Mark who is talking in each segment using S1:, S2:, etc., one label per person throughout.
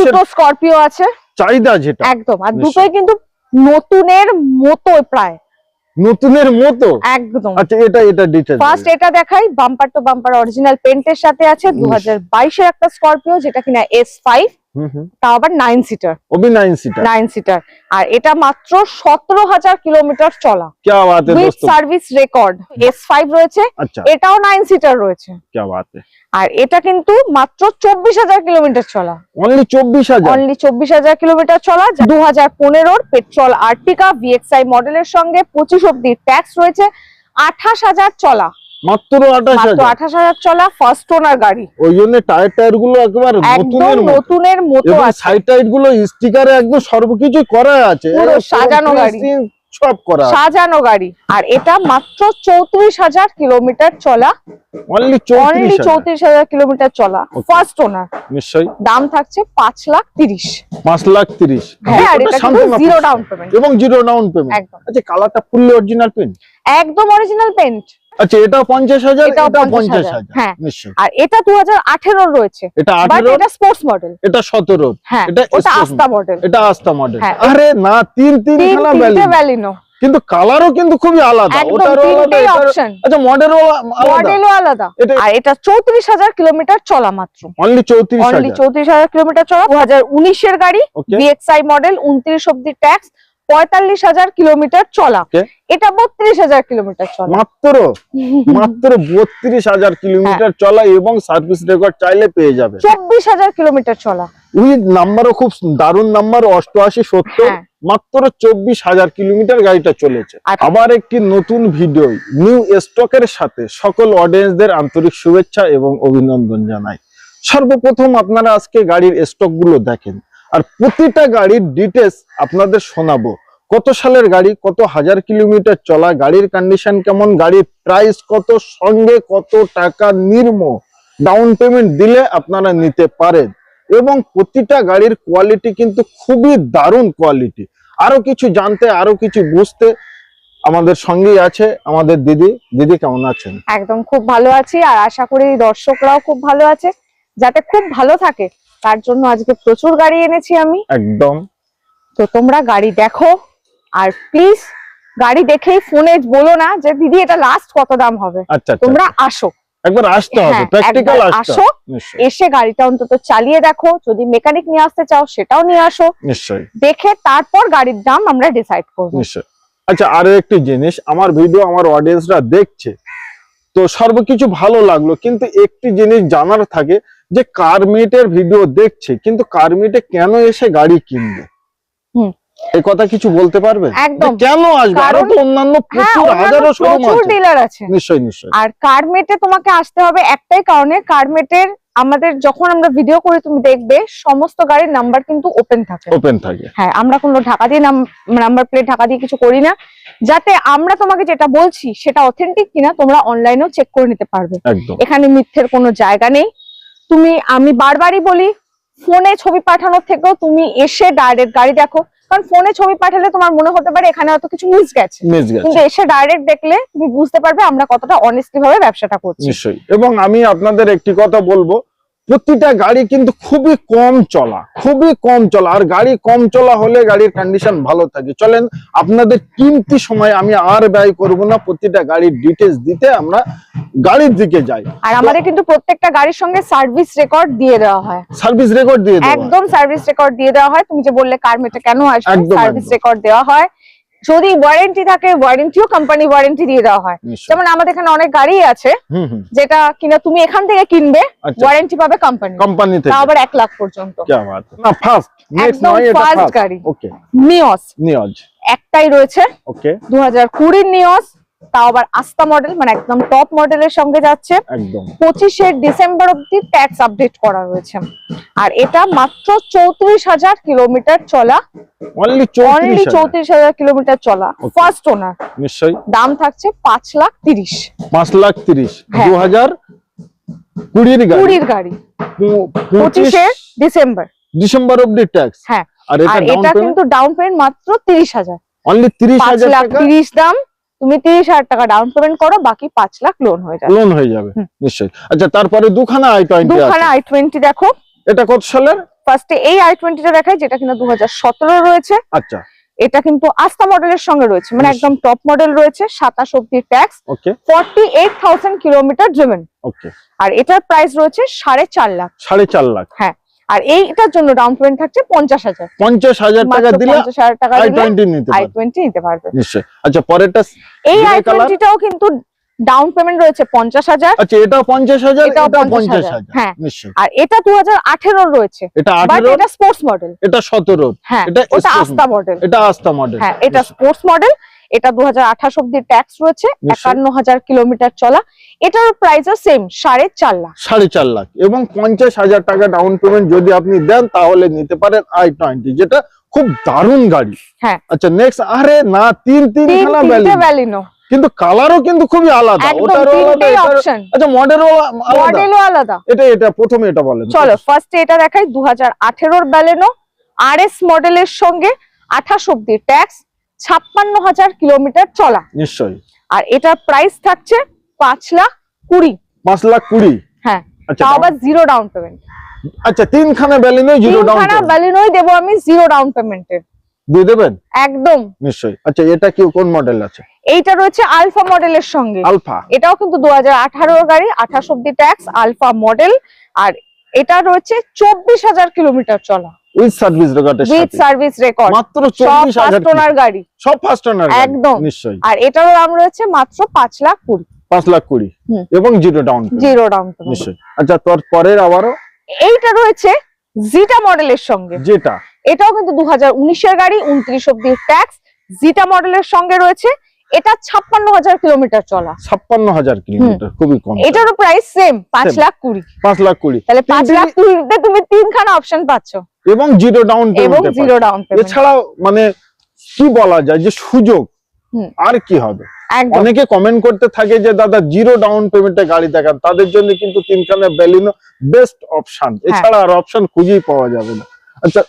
S1: দুটো স্করপিও আছে।
S2: চাহিদা যেটা।
S1: একদম আর। দুটোই কিন্তু নতুনের মতো প্রায়।
S2: নতুনের মতো?
S1: একদম।
S2: আচ্ছা এটা এটা ডিটেইলস
S1: ফার্স্ট এটা দেখাই বাম্পার টু বাম্পার অরিজিনাল পেন্টের সাথে আছে দু হাজার বাইশের একটা স্করপিও যেটা কিনা এস ফাইভ
S2: হুম হুম
S1: তাও আবার নাইন সিটার
S2: ওবি নাইন সিটার
S1: নাইন সিটার আর এটা মাত্র সতেরো হাজার কিলোমিটার চলা।
S2: With
S1: service record S five রয়েছে। এটাও নাইন সিটার রয়েছে। আর এটা কিন্তু মাত্র চব্বিশ হাজার কিলোমিটার চলা।
S2: অনলি চব্বিশ হাজার?
S1: অনলি চব্বিশ হাজার কিলোমিটার চলা। দু হাজার পনেরোর পেট্রোল আর্টিকা ভিএক্সআই মডেলের সঙ্গে পঁচিশ অব্দি ট্যাক্স রয়েছে। আঠাশ হাজার চলা।
S2: মাত্র
S1: চলা ফার্স্ট ওনার গাড়ি।
S2: ওই জন্য টায়ার টায়ারগুলো একবার নতুনের মতো।
S1: নতুনের মতো
S2: এবং
S1: আছে।
S2: সাইড টাইডগুলো স্টিকারে একদম সর্বকিছু করা আছে।
S1: পুরো সাজানো গাড়ি।
S2: সব করা
S1: সাজানো গাড়ি। আর এটা মাত্র চৌত্রিশ হাজার কিলোমিটার চলা।
S2: অনলি
S1: অনলি
S2: চৌত্রিশ
S1: চৌত্রিশ হাজার কিলোমিটার চলা। ফার্স্ট ওনার
S2: নিশ্চয়ই।
S1: দাম থাকছে লাখ তিরিশ।
S2: পাঁচ লাখ তিরিশ।
S1: হ্যাঁ আর এটা জিরো ডাউন পেমেন্ট
S2: এবং জিরো ডাউন পেমেন্ট আচ্ছা কালারটা ফুললি অরিজিনাল পেন
S1: একদম অরিজিনাল পেন্ট
S2: আচ্ছা এটাও
S1: 50,000
S2: পঞ্চাশ হাজার।
S1: হ্যাঁ।
S2: নিশ্চয়ই।
S1: আর এটা দু হাজার রয়েছে।
S2: এটা
S1: বাট
S2: আঠেরো
S1: এটা স্পোর্টস মডেল
S2: এটা সতেরো।
S1: হ্যাঁ
S2: এটা
S1: আস্তা মডেল
S2: এটা আস্তা মডেল
S1: হ্যাঁ।
S2: আরে না তিন তিন খানা
S1: ভ্যালিনো
S2: কিন্তু কালারও কিন্তু খুবই আলাদা। ওটারও আলাদা আচ্ছা মডেলও আলাদা?
S1: মডেলও আলাদা।
S2: এটা
S1: আর এটা চৌত্রিশ হাজার কিলোমিটার চলা মাত্র।
S2: অনলি চৌত্রিশ
S1: অনলি
S2: হাজার।
S1: চৌত্রিশ হাজার কিলোমিটার চলা। দু হাজার উনিশের গাড়ি
S2: ওকে
S1: ভিএক্সআই মডেল উনত্রিশ অব্দি ট্যাক্স পঁয়তাল্লিশ হাজার কিলোমিটার চলা। এটা বত্রিশ হাজার কিলোমিটার চলা।
S2: মাত্র? মাত্র বত্রিশ হাজার কিলোমিটার
S1: হ্যাঁ।
S2: চলা এবং সার্ভিস রেকর্ড চাইলে পেয়ে যাবে।
S1: চব্বিশ হাজার কিলোমিটার চলা।
S2: উইথ নাম্বারও খুব দারুণ নাম্বার অষ্টআশি সত্তর
S1: হ্যাঁ।
S2: মাত্র চব্বিশ হাজার কিলোমিটার গাড়িটা চলেছে। আবার একটি নতুন ভিডিও নিউ স্টকের সাথে সকল অডিয়েন্সদের আন্তরিক শুভেচ্ছা এবং অভিনন্দন জানাই। সর্বপ্রথম আপনারা আজকে গাড়ির স্টকগুলো দেখেন। আর প্রতিটা গাড়ির ডিটেলস আপনাদের শোনাবো। কত সালের গাড়ি কত হাজার কিলোমিটার চলা গাড়ির কন্ডিশন কেমন গাড়ির প্রাইস কত সঙ্গে কত টাকা নির্ম ডাউন পেমেন্ট দিলে আপনারা নিতে পারেন। এবং প্রতিটা গাড়ির কোয়ালিটি কিন্তু খুবই দারুণ কোয়ালিটি আরও কিছু জানতে আরও কিছু বুঝতে আমাদের সঙ্গেই আছে আমাদের দিদি। দিদি কেমন আছেন?
S1: একদম খুব ভালো আছি আর আশা করি দর্শকরাও খুব ভালো আছে। যাতে খুব ভালো থাকে তার জন্য আজকে প্রচুর গাড়ি এনেছি আমি।
S2: একদম।
S1: তো তোমরা গাড়ি দেখো আর প্লিজ গাড়ি দেখেই ফোনে বলো না যে দিদি এটা লাস্ট কত দাম হবে?
S2: আচ্ছা আচ্ছা
S1: তোমরা আসো।
S2: একবার আসতে হবে
S1: হ্যাঁ,
S2: প্র্যাকটিক্যাল
S1: আসো। এসে গাড়িটা অন্তত চালিয়ে দেখো। যদি মেকানিক নিয়ে আসতে চাও সেটাও নিয়ে আসো।
S2: নিশ্চয়ই।
S1: দেখে তারপর গাড়ির দাম আমরা ডিসাইড করব।
S2: নিশ্চয়ই। আচ্ছা আরও একটি জিনিস আমার ভিডিও আমার অডিয়েন্সরা দেখছে তো সর্বকিছু ভালো লাগল কিন্তু একটি জিনিস জানার থাকে যে কারমিটের ভিডিও দেখছে কিন্তু কারমিটে কেন এসে গাড়ি কিনবে?
S1: হুম।
S2: এই কথা কিছু বলতে পারবে?
S1: একদম।
S2: কেন আসবে?
S1: আরও
S2: তো অন্যান্য
S1: হ্যাঁ
S2: প্রচুর হাজারো শোরুম আছে।
S1: ডিলার আছে।
S2: নিশ্চয়ই নিশ্চয়ই।
S1: আর কারমেটে তোমাকে আসতে হবে একটাই কারণে কারমেটের আমাদের যখন আমরা ভিডিও করি তুমি দেখবে সমস্ত গাড়ির নাম্বার কিন্তু ওপেন থাকে।
S2: ওপেন থাকে।
S1: হ্যাঁ আমরা কোনো ঢাকা দিয়ে নাম্বার প্লেট ঢাকা দিয়ে কিছু করি না। যাতে আমরা তোমাকে যেটা বলছি সেটা অথেন্টিক কিনা তোমরা অনলাইনেও চেক করে নিতে পারবে। এখানে মিথ্যের কোনো জায়গা নেই। তুমি আমি বারবারই বলি ফোনে ছবি পাঠানোর থেকেও তুমি এসে ডাইরেক্ট গাড়ি দেখো। কারণ ফোনে ছবি পাঠালে তোমার মনে হতে পারে এখানে অত কিছু মিস গেছে।
S2: মিস গেছে।
S1: কিন্তু এসে ডাইরেক্ট দেখলে তুমি বুঝতে পারবে আমরা কতটা অনেস্টলি ভাবে ব্যবসাটা করছি।
S2: নিশ্চয়ই। এবং আমি আপনাদের একটি কথা বলব প্রতিটা গাড়ি কিন্তু খুবই কম চলা খুবই কম চলা। আর গাড়ি কম চলা হলে গাড়ির কন্ডিশন ভালো থাকে। চলেন আপনাদের কিমতি সময় আমি আর ব্যয় করব না প্রতিটা গাড়ির ডিটেলস দিতে আমরা গাড়ির দিকে যাই।
S1: আর আমাদের কিন্তু প্রত্যেকটা গাড়ির সঙ্গে সার্ভিস রেকর্ড দিয়ে দেওয়া হয়।
S2: সার্ভিস রেকর্ড দিয়ে
S1: একদম সার্ভিস রেকর্ড দিয়ে দেওয়া হয়। তুমি যে বললে কার মেটে কেন আসবে সার্ভিস রেকর্ড দেওয়া হয়। যদি ওয়ারেন্টি থাকে ওয়ারেন্টিও কোম্পানি ওয়ারেন্টি দিয়ে দেওয়া হয়। যেমন আমাদের এখানে অনেক গাড়ি আছে যেটা কিনা তুমি এখান থেকে কিনবে
S2: আচ্ছা।
S1: ওয়ারেন্টি পাবে কোম্পানি
S2: কোম্পানি থেকে।
S1: আবার 1 লাখ পর্যন্ত।
S2: কি বাত না ফার্স্ট নেক্সট নয় এটা
S1: ফার্স্ট
S2: ফার্স্ট
S1: গাড়ি।
S2: ওকে
S1: নিওস
S2: নিওস
S1: একটাই রয়েছে।
S2: ওকে
S1: দু হাজার কুড়ির নিয়স তাও আবার আস্তা মডেল মানে একদম টপ মডেলের সঙ্গে যাচ্ছে। পঁচিশে ডিসেম্বর অব্দি ট্যাক্স আপডেট করা রয়েছে আর এটা মাত্র চৌত্রিশ হাজার কিলোমিটার চলা।
S2: অনলি
S1: অনলি
S2: 34
S1: চৌত্রিশ হাজার কিলোমিটার চলা। ফার্স্ট ওনার
S2: নিশ্চয়ই।
S1: দাম থাকছে পাঁচ লাখ তিরিশ।
S2: পাঁচ লাখ তিরিশ।
S1: হ্যাঁ।
S2: দু হাজার কুড়ির গাড়ি।
S1: কুড়ির গাড়ি। পঁচিশে ডিসেম্বর।
S2: ডিসেম্বর অব্দি ট্যাক্স
S1: হ্যাঁ।
S2: আর এটা ডাউন পেমেন্ট
S1: কিন্তু ডাউন পেমেন্ট মাত্র তিরিশ হাজার।
S2: অনলি তিরিশ হাজার
S1: তিরিশ দাম। তুমি তিরিশ হাজার টাকা ডাউন পেমেন্ট করো বাকি পাঁচ লাখ লোন হয়ে যাবে।
S2: লোন হয়ে যাবে। নিশ্চয়ই। আচ্ছা তারপরে দুখানা আই টোয়েন্টি
S1: দুখানা আই টোয়েন্টি দেখো।
S2: এটা কত সালের?
S1: ফার্স্টে এই আই টোয়েন্টিটা দেখাই যেটা কিনা দু হাজার সতেরো রয়েছে।
S2: আচ্ছা।
S1: এটা কিন্তু আস্থা মডেলের সঙ্গে রয়েছে মানে একদম টপ মডেল রয়েছে সাতাশ অব্দি tax
S2: okay
S1: forty eight thousand kilometre driven
S2: okay
S1: আর এটার প্রাইস রয়েছে সাড়ে চার লাখ।
S2: সাড়ে চার লাখ।
S1: আর এইটার জন্য ডাউন পেমেন্ট থাকছে পঞ্চাশ হাজার।
S2: পঞ্চাশ হাজার টাকা দিলে
S1: পঞ্চাশ হাজার টাকা
S2: আই টোয়েন্টি নিতে পারবে।
S1: টোয়েন্টি নিতে পারবে।
S2: নিশ্চয় আচ্ছা পরেরটা
S1: এই আই? টোয়েন্টিটাও কিন্তু ডাউন পেমেন্ট রয়েছে পঞ্চাশ হাজার।
S2: আচ্ছা এটাও পঞ্চাশ হাজার
S1: 50,000
S2: পঞ্চাশ হাজার।
S1: হ্যাঁ।
S2: নিশ্চয়
S1: আর এটা দু হাজার আঠেরোর রয়েছে।
S2: এটা
S1: এটা স্পোর্টস মডেল
S2: এটা সতেরো
S1: হ্যাঁ
S2: এটা
S1: আস্থা মডেল
S2: এটা আস্থা মডেল
S1: হ্যাঁ এটা স্পোর্টস মডেল এটা দু হাজার আঠাশ অব্দি ট্যাক্স রয়েছে একান্ন হাজার কিলোমিটার চলা। এটার প্রাইসও সেম সাড়ে চার লাখ।
S2: সাড়ে চার লাখ এবং পঞ্চাশ হাজার টাকা ডাউন পেমেন্ট যদি আপনি দেন তাহলে নিতে পারেন আই টোয়েন্টি যেটা খুব দারুণ গাড়ি।
S1: হ্যাঁ।
S2: আচ্ছা নেক্সট আরে না তিন তিন
S1: ভ্যালিনো
S2: কিন্তু কালারও কিন্তু খুবই আলাদা ওটারও আলাদা আচ্ছা মডেলও আলাদা।
S1: মডেলও আলাদা।
S2: এটা এটা প্রথমে এটা বলেন।
S1: চলো ফার্স্টে এটা দেখাই দু হাজার আঠেরোর ব্যালেনো আর এস মডেলের সঙ্গে আঠাশ অব্দি ট্যাক্স ছাপ্পান্ন হাজার কিলোমিটার চলা।
S2: নিশ্চয়ই।
S1: আর এটার প্রাইস থাকছে পাঁচ লাখ কুড়ি।
S2: পাঁচ লাখ কুড়ি?
S1: হ্যাঁ
S2: আচ্ছা
S1: তাও আবার জিরো ডাউন পেমেন্ট
S2: আচ্ছা তিনখানা ব্যালিনে জিরো ডাউন
S1: তিনখানা ব্যালিনোই দেবো আমি জিরো ডাউন পেমেন্টের
S2: দিয়ে দেবেন?
S1: একদম।
S2: নিশ্চয়ই। আচ্ছা এটা কি কোন মডেল আছে?
S1: এইটা রয়েছে আলফা মডেলের সঙ্গে।
S2: আলফা
S1: এটাও কিন্তু দু হাজার আঠারোর গাড়ি আঠাশ অব্দি ট্যাক্স আলফা মডেল আর এটা রয়েছে চব্বিশ হাজার কিলোমিটার চলা।
S2: উইথ সার্ভিস রেকর্ডের
S1: উইথ সার্ভিস রেকর্ড
S2: মাত্র
S1: সব
S2: চব্বিশ হাজার
S1: ফার্স্ট ওনার গাড়ি।
S2: সব ফার্স্ট
S1: একদম।
S2: নিশ্চয়ই।
S1: আর এটারও দাম রয়েছে মাত্র পাঁচ লাখ কুড়ি।
S2: পাঁচ লাখ কুড়ি।
S1: হুম।
S2: এবং জিরো ডাউন
S1: জিরো ডাউন
S2: নিশ্চয়ই। আচ্ছা তোর পরের আবারও?
S1: এইটা রয়েছে জিটা মডেলের সঙ্গে।
S2: যেটা?
S1: এটাও কিন্তু দু হাজার উনিশের গাড়ি উনত্রিশ অব্দি ট্যাক্স জিটা মডেলের সঙ্গে রয়েছে এটা ছাপ্পান্ন হাজার কিলোমিটার চলা।
S2: ছাপ্পান্ন হাজার কিলোমিটার খুবই কম।
S1: এটারও প্রাইস সেম পাঁচ লাখ কুড়ি।
S2: পাঁচ লাখ কুড়ি।
S1: তাহলে পাঁচ লাখ কুড়িতে তুমি তিনখানা অপশন পাচ্ছ।
S2: এবং জিরো ডাউন
S1: এবং জিরো ডাউন
S2: এছাড়াও মানে কি বলা যায় যে সুযোগ? আর কি হবে? অনেকে কমেন্ট করতে থাকে যে দাদা জিরো ডাউন পেমেন্টে গাড়ি দেখান। তাদের জন্য কিন্তু তিনখানা ব্যালিনো বেস্ট অপশন। এছাড়া আর অপশন খুঁজেই পাওয়া যাবে না। আচ্ছা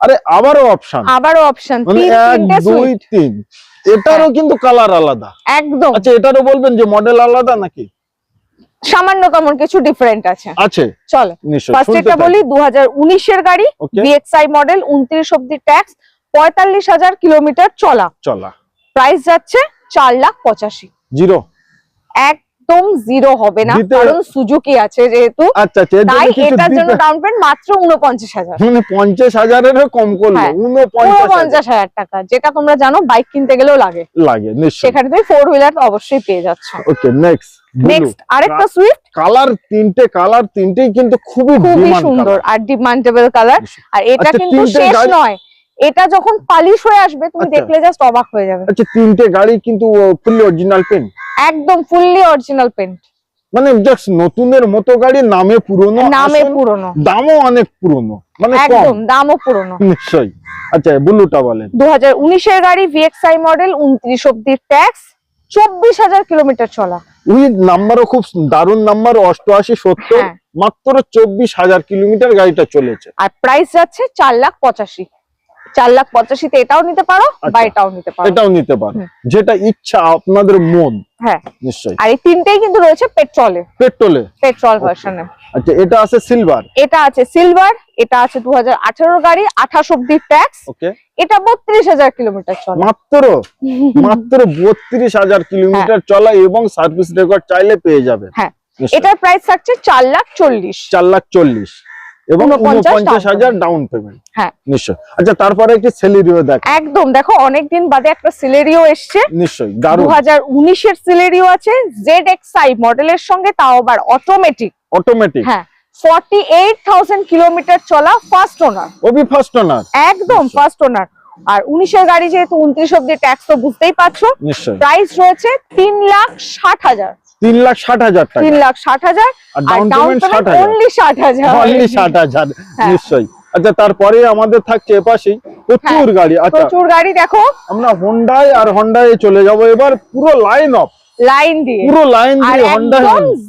S2: আরে আবারও অপশন
S1: আবারও অপশন
S2: মানে এক দুই তিন। এটারও কিন্তু কালার আলাদা।
S1: একদম।
S2: আচ্ছা এটারও বলবেন যে মডেল আলাদা নাকি?
S1: সামান্য কেমন কিছু ডিফারেন্ট আছে।
S2: আছে।
S1: চলো ফার্স্ট এটা বলি দু হাজার উনিশের গাড়ি বিএক্সআই মডেল উনত্রিশ অব্দি ট্যাক্স পঁয়তাল্লিশ হাজার কিলোমিটার চলা।
S2: চলা।
S1: প্রাইস যাচ্ছে চার লাখ পঁচাশি।
S2: জিরো
S1: একদম জিরো হবে না। কারণ সুজুকি আছে যেহেতু।
S2: আচ্ছা আচ্ছা
S1: তাই এটার জন্য ডাউন পেমেন্ট মাত্র উনপঞ্চাশ হাজার।
S2: মানে পঞ্চাশ হাজারেরও কম করল।
S1: হ্যাঁ,
S2: উনপঞ্চাশ হাজার।
S1: টাকা যেটা তোমরা জানো বাইক কিনতে গেলেও লাগে।
S2: লাগে
S1: সেখানে তুমি ফোর হুইলার অবশ্যই পেয়ে যাচ্ছ।
S2: ওকে নেক্সট
S1: নেক্সট আরেকটা সুইফট
S2: কালার তিনটে কালার তিনটেই কিন্তু খুবই
S1: খুবই সুন্দর আর ডিমান্ডেবল কালার আর এটা
S2: আচ্ছা,
S1: কিন্তু শেষ নয়। এটা যখন পালিশ হয়ে আসবে তুমি
S2: আচ্ছা।
S1: দেখলে জাস্ট অবাক হয়ে যাবে।
S2: আচ্ছা তিনটে গাড়ি কিন্তু ফুললি অরিজিনাল পেন
S1: একদম ফুললি অরিজিনাল পেন্ট
S2: মানে জাস্ট নতুনের মতো গাড়ি নামে পুরনো
S1: নামে পুরনো।
S2: দামও অনেক পুরনো মানে
S1: একদম দামও পুরনো।
S2: নিশ্চয়ই। আচ্ছা বুলুটা বলেন।
S1: দু হাজার উনিশের গাড়ি ভিএক্সআই মডেল উনত্রিশ অব্দি ট্যাক্স চব্বিশ হাজার কিলোমিটার চলা।
S2: উইথ নাম্বারও খুব দারুণ নাম্বার অষ্টআশি সত্তর
S1: হ্যাঁ।
S2: মাত্র চব্বিশ হাজার কিলোমিটার গাড়িটা চলেছে।
S1: আর প্রাইস যাচ্ছে চার লাখ পঁচাশি। চার লাখ পঁচাশিতে এটাও নিতে পারো বা
S2: আচ্ছা।
S1: এটাও নিতে পারো।
S2: এটাও নিতে পারে। যেটা ইচ্ছা আপনাদের মন
S1: হ্যাঁ।
S2: নিশ্চয়ই।
S1: আর এই তিনটেই কিন্তু রয়েছে পেট্রোলে।
S2: পেট্রোলে?
S1: পেট্রোল ভার্সনে।
S2: আচ্ছা এটা আছে সিলভার?
S1: এটা আছে সিলভার এটা আছে দু হাজার আঠেরোর গাড়ি আঠাশ অব্দি ট্যাক্স।
S2: ওকে।
S1: এটা বত্রিশ হাজার কিলোমিটার চলে।
S2: মাত্র? মাত্র বত্রিশ হাজার কিলোমিটার চলা এবং সার্ভিস রেকর্ড চাইলে পেয়ে যাবে।
S1: হ্যাঁ। এটার প্রাইস থাকছে চার লাখ চল্লিশ।
S2: চার লাখ চল্লিশ। এবং উনপঞ্চাশ হাজার ডাউন পেমেন্ট
S1: হ্যাঁ।
S2: নিশ্চয় আচ্ছা তারপরে একটি সেলিরিও দেখ।
S1: একদম দেখো অনেকদিন বাদে একটা সিলেরিও এসছে।
S2: নিশ্চয়ই
S1: দু হাজার উনিশের সিলেরিও আছে জেড এক্স আই মডেলের সঙ্গে তাও আবার অটোমেটিক
S2: অটোমেটিক
S1: হ্যাঁ ফর্টি এইট থাউজেন্ড কিলোমিটার চলা ফার্স্ট ওনার
S2: ওবি ফার্স্ট ওনার
S1: একদম ফার্স্ট ওনার আর উনিশের গাড়ি যেহেতু উনত্রিশ অব্দি ট্যাক্স তো বুঝতেই পারছ প্রাইস রয়েছে তিন লাখ ষাট হাজার।
S2: তিন লাখ ষাট হাজার
S1: তিন লাখ ষাট হাজার
S2: ষাট হাজার।
S1: ষাট হাজার। হ্যাঁ।
S2: নিশ্চয়ই। আচ্ছা তারপরে আমাদের থাকছে এপাশেই প্রচুর গাড়ি। আচ্ছা
S1: প্রচুর গাড়ি দেখো।
S2: আমরা হন্ডায় আর হন্ডায় চলে যাব। এবার পুরো লাইন অফ
S1: লাইন দিয়ে।
S2: পুরো লাইন দিয়ে হন্ডা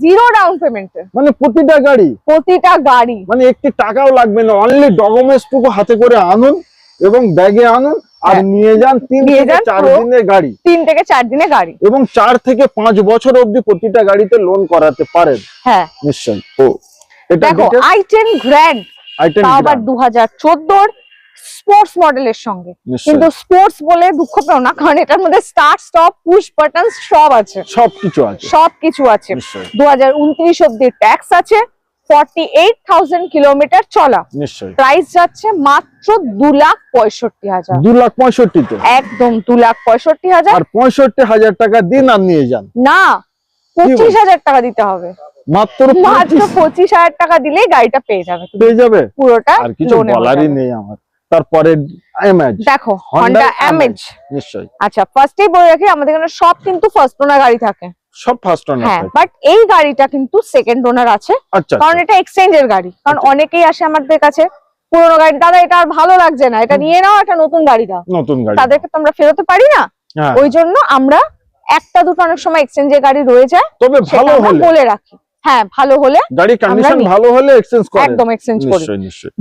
S1: জিরো ডাউন পেমেন্টে
S2: মানে প্রতিটা গাড়ি।
S1: প্রতিটা গাড়ি।
S2: মানে একটি টাকাও লাগবে না। অনলি ডকুমেন্টস টুকু হাতে করে আনুন। এবং ব্যাগে আনুন আর
S1: হ্যাঁ।
S2: নিয়ে যান তিন থেকে চার দিনের গাড়ি।
S1: তিন থেকে চার দিনে গাড়ি।
S2: এবং চার থেকে পাঁচ বছর অব্দি প্রতিটা গাড়িতে লোন করাতে পারেন।
S1: হ্যাঁ।
S2: নিশ্চয়ই। ও এটা
S1: দেখো আই টেন গ্র্যান্ড আবার দু হাজার চোদ্দোর স্পোর্টস মডেলের সঙ্গে। কিন্তু স্পোর্টস বলে দুঃখ পেও না কারণ এটার মধ্যে স্টার্ট স্টপ পুশ বাটন সব আছে।
S2: সবকিছু আছে।
S1: সব কিছু আছে। দু হাজার উনত্রিশ অব্দি ট্যাক্স আছে। কিলোমিটার চলা। প্রাইস যাচ্ছে মাত্র দু লাখ পঁয়ষট্টি হাজার।
S2: দু লাখ পঁয়ষট্টিতে?
S1: একদম দু লাখ পঁয়ষট্টি হাজার।
S2: আর পঁয়ষট্টি হাজার টাকা দিন আর নিয়ে যান।
S1: না পঁচিশ হাজার টাকা দিতে হবে।
S2: মাত্র
S1: মাত্র
S2: 25
S1: পঁচিশ হাজার টাকা দিলেই গাড়িটা পেয়ে যাবে
S2: পেয়ে যাবে?
S1: পুরোটা
S2: আর কিছু বলারই নেই আমার। তারপরে এমএজ
S1: দেখো
S2: Honda
S1: হন্ডা। অ্যামেজ
S2: নিশ্চয়ই।
S1: আচ্ছা ফার্স্টেই বলে রাখি আমাদের এখানে সব কিন্তু ফার্স্ট ওনার গাড়ি থাকে।
S2: সব ফার্স্ট অনার
S1: হ্যাঁ বাট এই গাড়িটা কিন্তু সেকেন্ড ওনার আছে।
S2: আচ্ছা
S1: কারণ এটা এক্সচেঞ্জের গাড়ি। কারণ
S2: আচ্ছা।
S1: অনেকেই আসে আমাদের কাছে পুরোনো গাড়ি দাদা এটা আর ভালো লাগছে না এটা নিয়ে নাও একটা নতুন গাড়ি দাও।
S2: নতুন গাড়ি।
S1: তাদেরকে তো আমরা ফেরোতে পারি না।
S2: হ্যাঁ।
S1: ওই জন্য আমরা একটা দুটো অনেক সময় এক্সচেঞ্জের গাড়ি রয়ে যায়
S2: তবে ভালো হলে।
S1: বলে রাখি। হ্যাঁ ভালো হলে
S2: গাড়ি কন্ডিশন ভালো হলে এক্সচেঞ্জ করে
S1: একদম এক্সচেঞ্জ করি।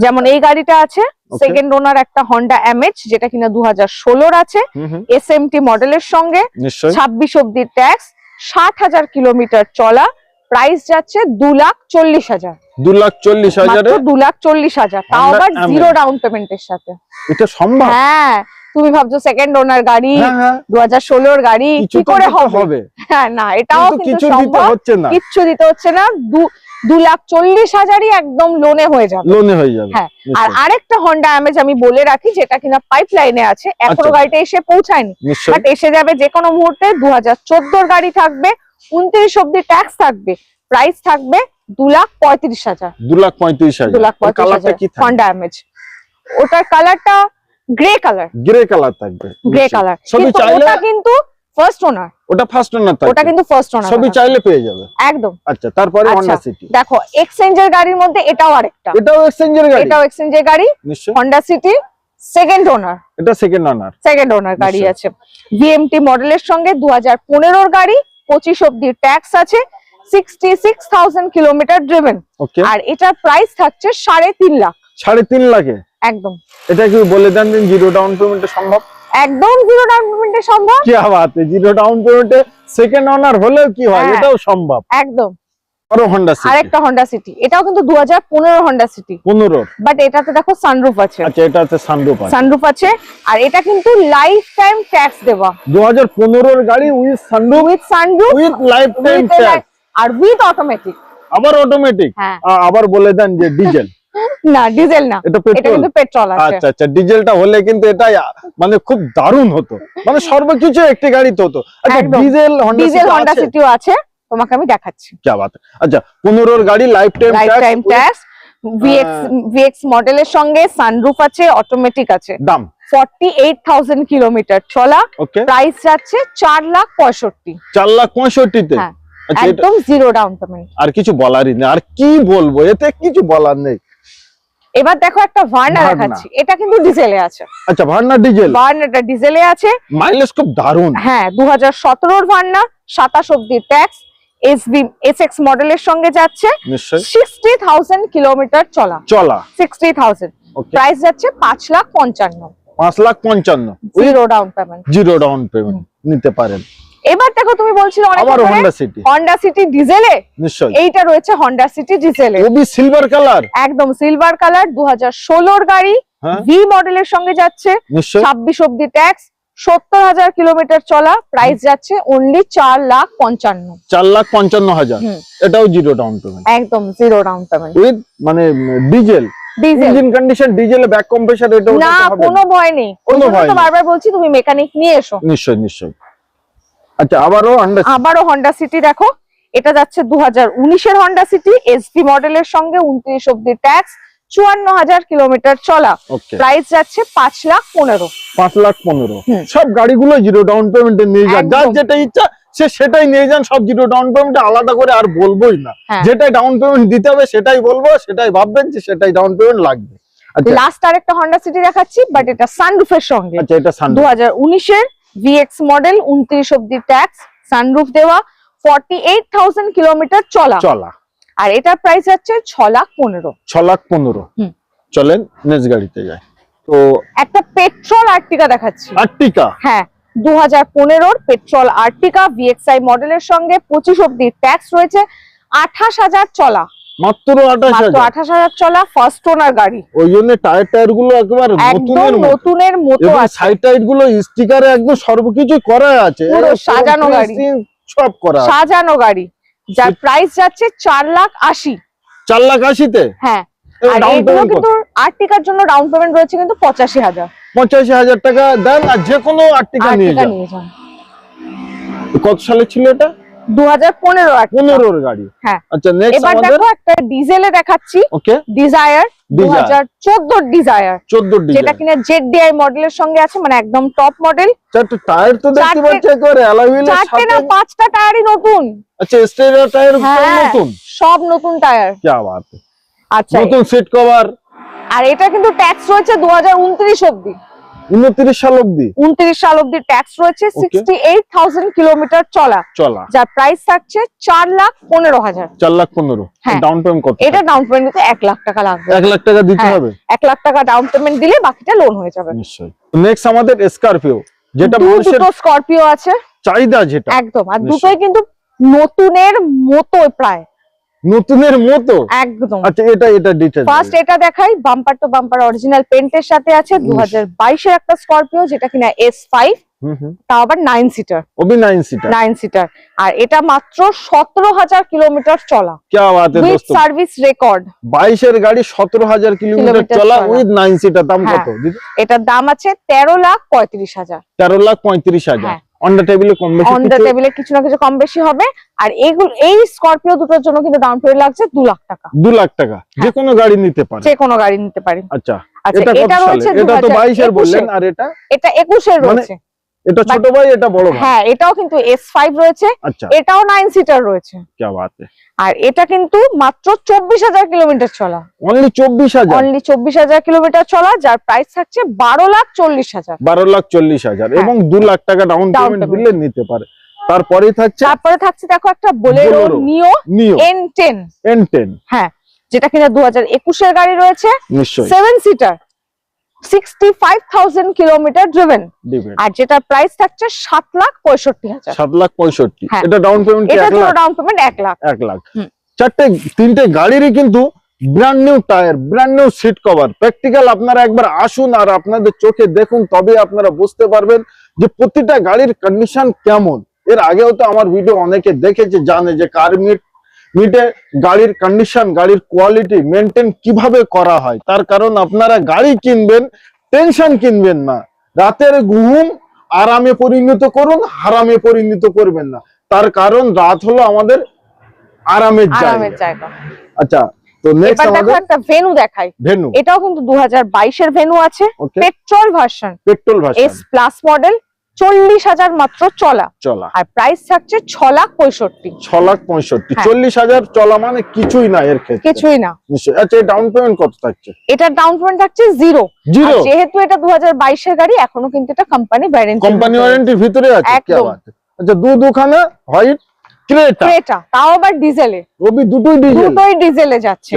S1: যেমন এই গাড়িটা আছে সেকেন্ড ওনার একটা হন্ডা এমএচ যেটা কিনা দু হাজার ষোলোর আছে।
S2: হুম হুম।
S1: এস এম টি মডেলের সঙ্গে।
S2: নিশ্চয়ই।
S1: ছাব্বিশ অব্দি ট্যাক্স ষাট হাজার কিলোমিটার চলা। প্রাইস যাচ্ছে দু লাখ চল্লিশ হাজার।
S2: দু লাখ চল্লিশ হাজার
S1: দু লাখ চল্লিশ হাজার। তাও আবার জিরো ডাউন পেমেন্টের সাথে।
S2: এটা সম্ভব?
S1: হ্যাঁ তুমি ভাবছ সেকেন্ড ওনার গাড়ি
S2: হ্যাঁ হ্যাঁ।
S1: দু হাজার ষোলোর গাড়ি কি করে হবে? হ্যাঁ না এটাও
S2: কিন্তু কিছু দিতে
S1: সম্ভব।
S2: হচ্ছে না।
S1: কিচ্ছু দিতে হচ্ছে না। দু দু লাখ চল্লিশ হাজারই একদম লোনে হয়ে যাবে।
S2: লোনে হয়ে যাবে।
S1: হ্যাঁ, আর আরেকটা হন্ডা অ্যামেজ আমি বলে রাখি যেটা কিনা পাইপ লাইনে আছে এখনও
S2: আচ্ছা।
S1: গাড়িটা এসে পৌঁছায়নি। বাট এসে যাবে যে কোনো মুহূর্তে দু হাজার গাড়ি থাকবে উনত্রিশ অব্দি ট্যাক্স থাকবে প্রাইস থাকবে দু লাখ পঁয়ত্রিশ হাজার।
S2: দু লাখ পঁয়ত্রিশ
S1: দু
S2: হাজার।
S1: লাখ পঁয়ত্রিশ হাজার হন্ডা অ্যামেজ ওটার কালারটা গ্রে কালার
S2: গ্রে কালার থাকবে।
S1: গ্রে কালার কিন্তু ওটা কিন্তু ফার্স্ট ওনার
S2: ওটা ফার্স্ট ওনার
S1: ওটা কিন্তু ফার্স্ট ওনার
S2: সবই চাইলে পেয়ে যাবে।
S1: একদম।
S2: আচ্ছা তারপরে
S1: আচ্ছা।
S2: হন্ডা সিটি
S1: দেখো এক্সচেঞ্জের গাড়ির মধ্যে এটাও আরেকটা।
S2: এটাও এক্সচেঞ্জের গাড়ি?
S1: এটাও এক্সচেঞ্জের গাড়ি সিটি সেকেন্ড ওনার
S2: এটা সেকেন্ড ওনার
S1: সেকেন্ড ওনার গাড়ি আছে। ভিএমটি মডেলের সঙ্গে দু হাজার পনেরোর গাড়ি পঁচিশ অব্দি ট্যাক্স আছে sixty six thousand kilometre driven
S2: okay
S1: আর এটার প্রাইস থাকছে সাড়ে তিন লাখ।
S2: সাড়ে তিন লাখে?
S1: একদম।
S2: এটা কি বলে দেন জিরো ডাউন পেমেন্টে সম্ভব?
S1: একদম জিরো ডাউন পেমেন্টে সম্ভব?
S2: কি জিরো ডাউন পেমেন্টে সেকেন্ড ওনার হলেও কি হয়?
S1: হ্যাঁ।
S2: এটাও সম্ভব।
S1: একদম।
S2: আরও হন্ডা সিটি
S1: আরেকটা হন্ডা সিটি এটাও কিন্তু দু হাজার পনেরো হন্ডা সিটি
S2: পনেরো।
S1: বাট এটাতে দেখো সানরুফ আছে।
S2: আচ্ছা এটাতে সানরুফ আছে।
S1: সানরুফ আছে। আর এটা কিন্তু লাইফ টাইম ট্যাক্স দেওয়া
S2: গাড়ি with sunroof
S1: with sunroof
S2: with life time tax
S1: R with automatic
S2: আবার অটোমেটিক
S1: হ্যাঁ।
S2: আবার বলে দেন যে ডিজেল
S1: না ডিজেল না।
S2: এটা
S1: এটা
S2: পেট্রোল
S1: কিন্তু পেট্রোল আছে।
S2: আচ্ছা আচ্ছা ডিজেলটা হলে কিন্তু এটাই আ, মানে খুব দারুণ হতো। মানে সর্বকিছু একটি গাড়িতে হতো। আচ্ছা ডিজেল হন্ডা
S1: ডিজেল হন্ডা
S2: আছে?
S1: সিটিও আছে। তোমাকে আমি দেখাচ্ছি।
S2: কি বাত। আচ্ছা পনেরোর গাড়ি life time
S1: life time tax VX VX মডেলের সঙ্গে সানরুফ আছে অটোমেটিক আছে।
S2: দাম?
S1: ফর্টি এইট থাউজেন্ড কিলোমিটার চলা প্রাইস যাচ্ছে চার লাখ পঁয়ষট্টি।
S2: চার লাখ পঁয়ষট্টিতে?
S1: হ্যাঁ,
S2: আচ্ছা
S1: একদম জিরো ডাউন পেমেন্ট
S2: আর কিছু বলারই নেই। আর কি বলব? এতে কিছু বলার নেই।
S1: এবার দেখো একটা ভার্না। দেখাচ্ছি। এটা কিন্তু ডিজেলে আছে।
S2: আচ্ছা ভার্না ডিজেল।
S1: ভার্নাটা ডিজেলে আছে।
S2: মাইলেজ খুব দারুণ।
S1: হ্যাঁ দু হাজার সতেরোর ভার্না সাতাশ অব্দি ট্যাক্স এসবি এসএক্স মডেলের সঙ্গে যাচ্ছে।
S2: নিশ্চয়ই।
S1: সিক্সটি থাউজেন্ড কিলোমিটার চলা।
S2: চলা।
S1: Sixty thousand.
S2: ওকে
S1: প্রাইস যাচ্ছে পাঁচ লাখ পঞ্চান্ন।
S2: পাঁচ লাখ পঞ্চান্ন।
S1: Zero down payment
S2: zero down payment নিতে পারেন।
S1: এবার দেখো তুমি বলছিলে অনেক
S2: আবার হন্ডা সিটি
S1: হন্ডা সিটি ডিজেলে
S2: নিশ্চয়ই।
S1: এইটা রয়েছে হন্ডা সিটি ডিজেলে
S2: ওবি সিলভার কালার
S1: একদম সিলভার কালার দু হাজার ষোলোর গাড়ি।
S2: হ্যাঁ।
S1: ভি মডেলের সঙ্গে যাচ্ছে।
S2: নিশ্চয়ই।
S1: ছাব্বিশ অব্দি ট্যাক্স সত্তর হাজার কিলোমিটার চলা। প্রাইস যাচ্ছে অনলি চার লাখ পঞ্চান্ন।
S2: চার লাখ পঞ্চান্ন হাজার। এটাও জিরো ডাউন পেমেন্ট
S1: একদম জিরো ডাউন পেমেন্ট
S2: উইথ মানে ডিজেল
S1: ডিজেল
S2: ইঞ্জিন কন্ডিশন ডিজেলে ব্যাক কম্প্রেসার এটা
S1: না কোনো ভয় নেই।
S2: কোনো ভয়
S1: তো বারবার বলছি তুমি মেকানিক নিয়ে এসো।
S2: নিশ্চয় নিশ্চয় আচ্ছা আবারও হন্ডা
S1: আবারও হন্ডা সিটি দেখো। এটা যাচ্ছে দু হাজার উনিশের হন্ডা সিটি এসপি মডেলের সঙ্গে উনত্রিশ অব্দি ট্যাক্স চুয়ান্ন হাজার কিলোমিটার চলা। প্রাইস যাচ্ছে পাঁচ লাখ পনেরো।
S2: পাঁচ লাখ পনেরো। সব গাড়িগুলো জিরো ডাউন পেমেন্টে নিয়ে যান যার যেটা ইচ্ছা সে সেটাই নিয়ে যান সব জিরো ডাউন পেমেন্টে আলাদা করে আর বলবোই না।
S1: হ্যাঁ।
S2: যেটাই ডাউন পেমেন্ট দিতে হবে সেটাই বলব সেটাই ভাববেন যে সেটাই ডাউন পেমেন্ট লাগবে।
S1: লাস্ট আর একটা হন্ডা সিটি দেখাচ্ছি বাট এটা সানরুফের সঙ্গে।
S2: আচ্ছা এটা সান
S1: দু হাজার উনিশের ভিএক্স মডেল উনত্রিশ অব্দি ট্যাক্স সানরুফ দেওয়া ফর্টি এইট থাউজেন্ড কিলোমিটার চলা।
S2: চলা।
S1: আর এটার প্রাইস যাচ্ছে ছ লাখ পনেরো।
S2: ছ লাখ পনেরো। চলেন নেক্সট গাড়িতে যাই। তো
S1: একটা পেট্রোল আর্টিকা দেখাচ্ছি।
S2: আর্টিকা?
S1: হ্যাঁ দু হাজার পনেরোর পেট্রোল আর্টিকা ভিএক্সআই মডেলের সঙ্গে পঁচিশ অব্দি ট্যাক্স রয়েছে আঠাশ হাজার চলা।
S2: মাত্র
S1: চলা ফার্স্ট ওনার গাড়ি।
S2: ওই জন্য টায়ার টায়ারগুলো একবার
S1: একদম
S2: নতুনের মতো।
S1: নতুনের মতো আছে।
S2: সাইড টাইডগুলো স্টিকারে একদম সর্বকিছু করা আছে।
S1: পুরো সাজানো গাড়ি।
S2: সব করা আছে।
S1: সাজানো গাড়ি। যার প্রাইস যাচ্ছে লাখ আশি।
S2: চার লাখ আশিতে?
S1: হ্যাঁ। আর এগুলো কিন্তু আর্টিকার জন্য ডাউন পেমেন্ট রয়েছে কিন্তু পঁচাশি হাজার।
S2: পঁচাশি হাজার টাকা দেন আর যে কোনো আর্টিকা নিয়ে
S1: আর্টিকা
S2: যান।
S1: নিয়ে যান।
S2: কত সালে ছিল এটা?
S1: দু হাজার পনেরো
S2: পনেরোর গাড়ি।
S1: হ্যাঁ।
S2: আচ্ছা নেক্সট
S1: এবার দেখো একটা ডিজেলে দেখাচ্ছি।
S2: ওকে
S1: ডিজায়ার দু
S2: Dzire।
S1: হাজার ডিজায়ার
S2: চোদ্দ
S1: যেটা কিনা জেড ডিআই মডেলের সঙ্গে আছে মানে একদম টপ মডেল
S2: চারটে টায়ার তো দেখতে পাচ্ছি একবারে অ্যালয় হুইলের
S1: চারটে না পাঁচটা টায়ারই নতুন।
S2: আচ্ছা স্টেরিও টায়ার
S1: হ্যাঁ
S2: নতুন?
S1: সব নতুন টায়ার
S2: কি বাত
S1: আচ্ছা
S2: নতুন সিট কভার
S1: আর এটা কিন্তু ট্যাক্স রয়েছে
S2: 29 সাল অবধি?
S1: উনত্রিশ সাল অব্দি ট্যাক্স রয়েছে কিলোমিটার চলা।
S2: চলা।
S1: যার প্রাইস থাকছে চার লাখ পনেরো হাজার।
S2: চার লাখ পনেরো।
S1: হ্যাঁ।
S2: ডাউন পেমেন্ট কত?
S1: এটা ডাউন পেমেন্ট লাখ টাকা লাগবে।
S2: লাখ টাকা দিতে
S1: হ্যাঁ।
S2: হবে?
S1: এক লাখ টাকা ডাউন পেমেন্ট দিলে বাকিটা লোন হয়ে যাবে।
S2: নিশ্চয়ই। নেক্সট আমাদের স্করপিও যেটা
S1: দু-
S2: মানুষের
S1: দুটো স্করপিও আছে।
S2: চাহিদা যেটা।
S1: একদম। আর। দুটোই কিন্তু নতুনের মতো প্রায়।
S2: নতুনের মতো
S1: একদম
S2: আচ্ছা এটা এটা ডিটেইলস
S1: ফার্স্ট এটা দেখাই বাম্পার টু বাম্পার অরিজিনাল পেন্টের সাথে আছে দু হাজার বাইশের একটা স্করপিও যেটা কিনা এস ফাইভ
S2: হুম হুম
S1: তাও আবার নাইন সিটার
S2: ওবি নাইন সিটার
S1: নাইন সিটার আর এটা মাত্র সতেরো হাজার কিলোমিটার চলা
S2: কি বাত है
S1: উইথ
S2: दोस्तों
S1: সার্ভিস রেকর্ড
S2: 22 এর গাড়ি 17000 কিলোমিটার
S1: কিলোমিটার
S2: চলা
S1: চলা।
S2: উইথ নাইন সিটার দাম
S1: হ্যাঁ।
S2: কত দিদি
S1: এটার দাম আছে তেরো লাখ পঁয়ত্রিশ হাজার
S2: 13 লাখ 35
S1: হ্যাঁ।
S2: হাজার অন দা টেবিলে কম বেশি
S1: অন দা
S2: কিছু
S1: টেবিলে কিছু না কিছু কম বেশি হবে। আর এইগুলো এই স্করপিও দুটোর জন্য কিন্তু দাম পড়ে লাগছে দু লাখ টাকা।
S2: 2 লাখ টাকা। যে কোনো গাড়ি নিতে পারে।
S1: যে কোনো গাড়ি নিতে পারি।
S2: আচ্ছা
S1: আচ্ছা
S2: এটা
S1: রয়েছে
S2: এটা তো 22 এর বললেন আর এটা?
S1: এটা একুশের
S2: এর
S1: রয়েছে।
S2: এটা ছোট ভাই এটা বড় ভাই?
S1: হ্যাঁ এটাও কিন্তু এস ফাইভ রয়েছে।
S2: আচ্ছা।
S1: এটাও নাইন সিটার রয়েছে।
S2: কি বাত।
S1: আর এটা কিন্তু মাত্র চব্বিশ হাজার কিলোমিটার চলা।
S2: অনলি 24000
S1: অনলি চব্বিশ হাজার কিলোমিটার চলা যার প্রাইস থাকছে বারো লাখ চল্লিশ হাজার।
S2: 12 লাখ 40 হাজার।
S1: হ্যাঁ।
S2: এবং 2 লাখ টাকা ডাউন পেমেন্ট দিলে নিতে পারে। তারপরেই থাকছে
S1: তারপরে থাকছে দেখো একটা বোলেরো। নিও
S2: নিও
S1: এন টেন
S2: N10
S1: হ্যাঁ যেটা কিনা দু হাজার একুশের গাড়ি রয়েছে।
S2: নিশ্চয়ই।
S1: Seven seater sixty five thousand kilometre
S2: driven
S1: আর যেটার প্রাইস থাকছে সাত লাখ পঁয়ষট্টি হাজার।
S2: 7 লাখ 65
S1: হ্যাঁ।
S2: এটা ডাউন পেমেন্ট কি
S1: এটা
S2: 1
S1: জন্য
S2: লাখ?
S1: ডাউন পেমেন্ট এক লাখ।
S2: চারটে তিনটে গাড়িরই কিন্তু brand new tyre brand new seat cover practical আপনারা একবার আসুন আর আপনাদের চোখে দেখুন তবে আপনারা বুঝতে পারবেন যে প্রতিটা গাড়ির কন্ডিশন কেমন। এর আগেও তো আমার ভিডিও অনেকে দেখেছে জানে যে কার মিট মিটে গাড়ির কন্ডিশন গাড়ির কোয়ালিটি মেনটেন কীভাবে করা হয়? তার কারণ আপনারা গাড়ি কিনবেন টেনশন কিনবেন না। রাতের ঘুম আরামে পরিণত করুন হারামে পরিণত করবেন না। তার কারণ রাত হলো আমাদের আরামের জায়গা। আচ্ছা তো নেক্সট আমাদের
S1: একটা ভেনু দেখাই।
S2: ভেনু
S1: এটাও কিন্তু দু হাজার বাইশের ভেনু আছে। Petrol
S2: version
S1: petrol
S2: S
S1: plus model চল্লিশ হাজার মাত্র চলা।
S2: চলা।
S1: আর প্রাইস থাকছে ছ লাখ পঁয়ষট্টি।
S2: ছ লাখ পঁয়ষট্টি।
S1: হ্যাঁ।
S2: চল্লিশ হাজার চলা মানে কিছুই না এর ক্ষেত্রে।
S1: কিছুই না।
S2: আচ্ছা ডাউন পেমেন্ট কত থাকছে?
S1: এটার ডাউন পেমেন্ট থাকছে জিরো
S2: জিরো
S1: যেহেতু এটা দু হাজার বাইশের গাড়ি এখনও কিন্তু এটা কোম্পানি ব্যারেন্টি
S2: কোম্পানি ওয়ারেন্টির ভিতরে আছে। আচ্ছা দু দুখানা হোয়াইট ক্রেটা
S1: ক্রেটা তাও আবার ডিজেলে
S2: ওবি দুটোই ডিজেল
S1: দুটোই ডিজেলে যাচ্ছে।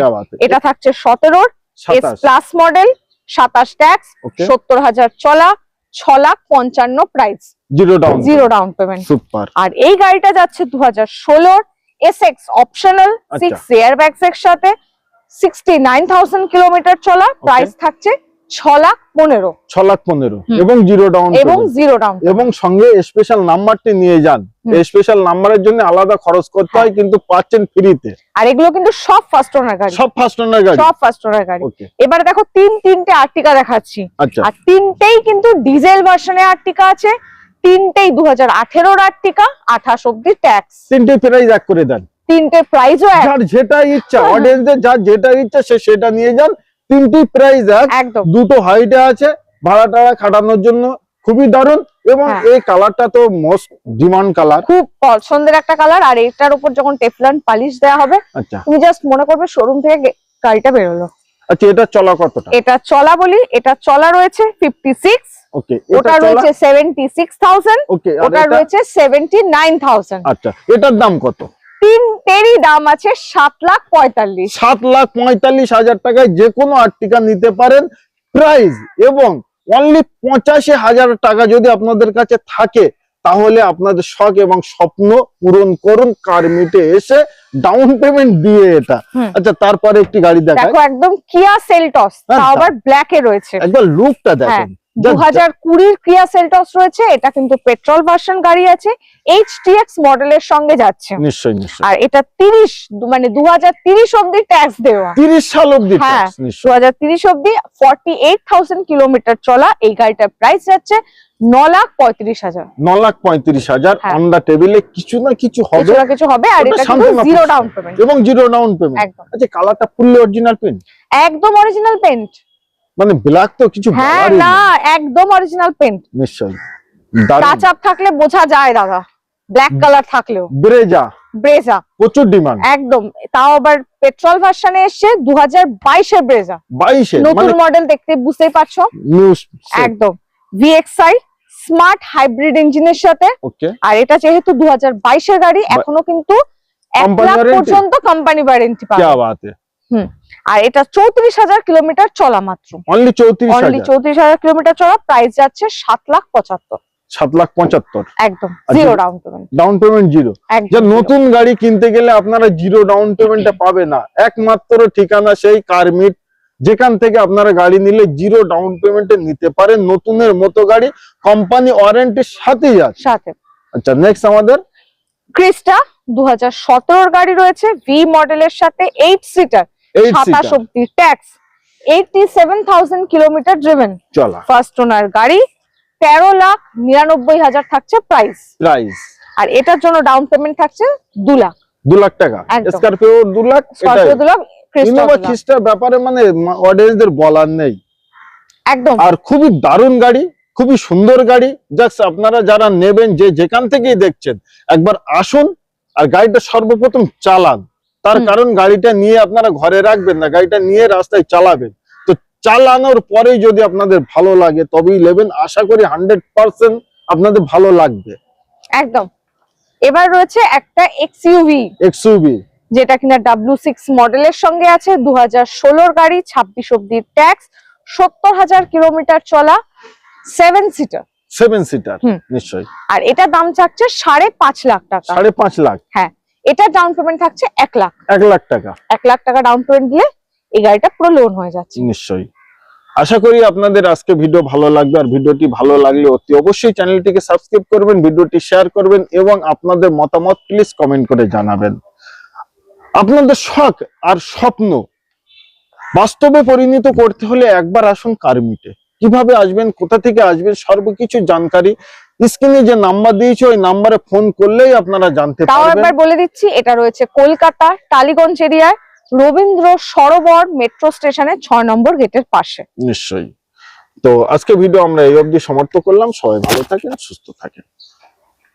S1: এটা থাকছে সতেরোর। এস প্লাস মডেল সাতাশ ট্যাক্স সত্তর হাজার চলা। ছ লাখ পঞ্চান্ন price
S2: zero down
S1: zero down payment
S2: super
S1: আর এই গাড়িটা যাচ্ছে দু হাজার ষোলোর S X
S2: optional.
S1: Six air bags এর সাথে সিক্সটি নাইন থাউজেন্ড কিলোমিটার চলা প্রাইস থাকছে ছ লাখ পনেরো।
S2: ছ লাখ পনেরো। এবং জিরো ডাউন
S1: এবং জিরো ডাউন
S2: এবং সঙ্গে স্পেশাল নাম্বারটি নিয়ে যান। স্পেশাল নাম্বারের জন্য আলাদা খরচ করতে হয়। কিন্তু পাচ্ছেন ফ্রিতে
S1: আর এগুলো কিন্তু সব ফার্স্ট ওনার গাড়ি।
S2: সব ফার্স্ট ওনার গাড়ি।
S1: সব ফার্স্ট ওনার গাড়ি। এবারে দেখো তিন তিনটে আর্টিকা দেখাচ্ছি।
S2: আচ্ছা।
S1: আর তিনটেই কিন্তু ডিজেল ভার্সনে আর্টিকা আছে। তিনটেই দু হাজার আঠেরোর আর্টিকা আঠাশ অব্দি ট্যাক্স
S2: তিনটে এক করে দেন।
S1: তিনটে প্রাইজও
S2: যার যেটা ইচ্ছা অডিয়েন্সদের যার যেটা ইচ্ছা সে সেটা নিয়ে যান। তিনটি প্রাইস এক
S1: একদম।
S2: দুটো হাইটে আছে ভাড়া টাড়া খাটানোর জন্য খুবই দারুণ এবং
S1: হ্যাঁ।
S2: এই কালারটা তো মোস্ট ডিমান্ড কালার
S1: খুব পছন্দের একটা কালার আর এটার উপর যখন টেফলন পালিশ দেওয়া হবে
S2: আচ্ছা।
S1: তুমি জাস্ট মনে করবে শোরুম থেকে গাড়িটা বেরোলো।
S2: আচ্ছা এটা চলা কতটা?
S1: এটা চলা বলি এটা চলা রয়েছে ফিফটি সিক্স
S2: ওকে
S1: ওটা রয়েছে সেভেন্টি সিক্স থাউজেন্ড
S2: ওকে
S1: ওটা রয়েছে সেভেন্টি নাইন থাউজেন্ড
S2: আচ্ছা এটার দাম কত?
S1: তিনটেরই দাম আছে সাত লাখ পঁয়তাল্লিশ।
S2: সাত লাখ পঁয়তাল্লিশ হাজার টাকায় যে কোনো আর্টিকা নিতে পারেন। প্রাইস এবং অনলি পঁচাশি হাজার টাকা যদি আপনাদের কাছে থাকে তাহলে আপনাদের শখ এবং স্বপ্ন পূরণ করুন। কারমিটে এসে ডাউন পেমেন্ট দিয়ে এটা। আচ্ছা তারপরে একটি গাড়ি
S1: দেখো একদম কিয়া সেলটস
S2: হ্যাঁ,
S1: আবার ব্ল্যাক এ রয়েছে।
S2: একবার লুকটা দেখেন।
S1: দু হাজার কুড়ির ক্রিয়া সেলটস রয়েছে এটা কিন্তু পেট্রোল ভার্সন গাড়ি আছে এইচ টিএক্স মডেলের সঙ্গে যাচ্ছে।
S2: নিশ্চয়ই নিশ্চয়ই।
S1: আর এটা তিরিশ মানে দু হাজার তিরিশ অব্দি ট্যাক্স দেওয়া।
S2: তিরিশ সাল অব্দি
S1: হ্যাঁ, দু হাজার তিরিশ অব্দি ফর্টি এইট থাউজেন্ড কিলোমিটার চলা এই গাড়িটার প্রাইস যাচ্ছে ন লাখ পঁয়ত্রিশ হাজার।
S2: ন লাখ পঁয়ত্রিশ হাজার। অন দা টেবিলে কিছু না কিছু হবে।
S1: কিছু না কিছু হবে আর এটা কিন্তু জিরো ডাউন পেমেন্ট
S2: এবং জিরো ডাউন পেমেন্ট
S1: একদম।
S2: আচ্ছা কালারটা ফুললি অরিজিনাল পেন
S1: একদম অরিজিনাল পেন্ট
S2: মানে ব্ল্যাক তো কিছু
S1: হ্যাঁ না একদম অরিজিনাল পেন্ট
S2: নিশ্চয়ই।
S1: টাচআপ থাকলে বোঝা যায় দাদা। ব্ল্যাক কালার থাকলেও।
S2: ব্রেজা
S1: ব্রেজা
S2: প্রচুর ডিমান্ড
S1: একদম। তাও আবার পেট্রোল ভার্সনে এসছে 2022 এর ব্রেজা
S2: 22 এর
S1: নতুন
S2: মানে
S1: মডেল দেখতে বুঝতেই পারছ? একদম। ভিএক্সআই স্মার্ট হাইব্রিড ইঞ্জিনের সাথে। আর এটা যেহেতু 2022 এর গাড়ি এখনও কিন্তু এক লাখ পর্যন্ত কোম্পানি ওয়ারেন্টি পাবে।
S2: কি বাত? है
S1: আর এটা চৌত্রিশ হাজার কিলোমিটার চলা মাত্র।
S2: অনলি চৌত্রিশ
S1: অনলি চৌত্রিশ হাজার কিলোমিটার চলা প্রাইস যাচ্ছে সাত লাখ পঁচাত্তর।
S2: সাত লাখ পঁচাত্তর।
S1: একদম
S2: zero
S1: down payment
S2: down payment zero যে নতুন গাড়ি কিনতে গেলে আপনারা জিরো ডাউন পাবে না। একমাত্র ঠিকানা সেই কারমিট যেখান থেকে আপনারা গাড়ি নিলে জিরো ডাউন পেমেন্টে নিতে পারেন। নতুনের মতো গাড়ি কোম্পানি ওয়ারেন্টির সাথেই আছে।
S1: সাথে।
S2: আচ্ছা নেক্সট আমাদের?
S1: ক্রিস্টা দু হাজার সতেরোর গাড়ি রয়েছে ভি মডেলের সাথে এইট সিটার সাতাশ অব্দি tax eighty seven thousand kilometre
S2: driven
S1: first owner গাড়ি তেরো লাখ নিরানব্বই হাজার থাকছে প্রাইস
S2: প্রাইস
S1: আর এটার জন্য ডাউন পেমেন্ট থাকছে দু লাখ।
S2: দু লাখ টাকা।
S1: একদম।
S2: স্করপিও দু লাখ
S1: স্করপিও দু লাখ
S2: ইনোভা খ্রিস্টার ব্যাপারে মানে অডিয়েন্সদের বলার নেই।
S1: একদম।
S2: আর খুবই দারুণ গাড়ি খুবই সুন্দর গাড়ি। জাস্ট আপনারা যারা নেবেন যে যেখান থেকেই দেখছেন একবার আসুন আর গাড়িটা সর্বপ্রথম চালান। তার কারণ গাড়িটা নিয়ে আপনারা ঘরে রাখবেন না গাড়িটা নিয়ে রাস্তায় চালাবেন। তো চালানোর পরেই যদি আপনাদের ভালো লাগে তবেই নেবেন। আশা করি হান্ড্রেড পার্সেন্ট আপনাদের ভালো লাগবে।
S1: একদম। এবার রয়েছে একটা এক্সইউভি যেটা কিনা ডাব্লিউ সিক্স মডেলের সঙ্গে আছে দু হাজার ষোলোর গাড়ি ছাব্বিশ অব্দি ট্যাক্স সত্তর হাজার কিলোমিটার চলা সেভেন সিটার।
S2: Seven seater. নিশ্চয়ই।
S1: আর এটা দাম চাচ্ছে সাড়ে পাঁচ লাখ টাকা।
S2: সাড়ে পাঁচ লাখ।
S1: এটা ডাউন পেমেন্ট থাকছে এক লাখ।
S2: এক লাখ টাকা।
S1: এক লাখ টাকা ডাউন পেমেন্ট দিলে এই গাড়িটা পুরো লোন হয়ে যাচ্ছে।
S2: নিশ্চয়ই। আশা করি আপনাদের আজকে ভিডিও ভালো লাগবে আর ভিডিওটি ভালো লাগলে অতি অবশ্যই চ্যানেলটিকে সাবস্ক্রাইব করবেন ভিডিওটি শেয়ার করবেন এবং আপনাদের মতামত প্লিজ কমেন্ট করে জানাবেন। আপনাদের শখ আর স্বপ্ন বাস্তবে পরিণত করতে হলে একবার আসুন কারমিটে কীভাবে আসবেন কোথা থেকে আসবেন সর্বকিছু জানকারি স্ক্রিনে যে নাম্বার দিয়েছে ওই নাম্বারে ফোন করলেই আপনারা জানতে
S1: তাও
S2: পারবেন।
S1: একবার বলে দিচ্ছি এটা রয়েছে কলকাতা টালিগঞ্জ এরিয়ায় রবীন্দ্র সরোবর মেট্রো স্টেশনের ছয় নম্বর গেটের পাশে।
S2: নিশ্চয়ই। তো আজকে ভিডিও আমরা এই অবধি সমাপ্ত করলাম। সবাই ভালো থাকেন সুস্থ থাকেন।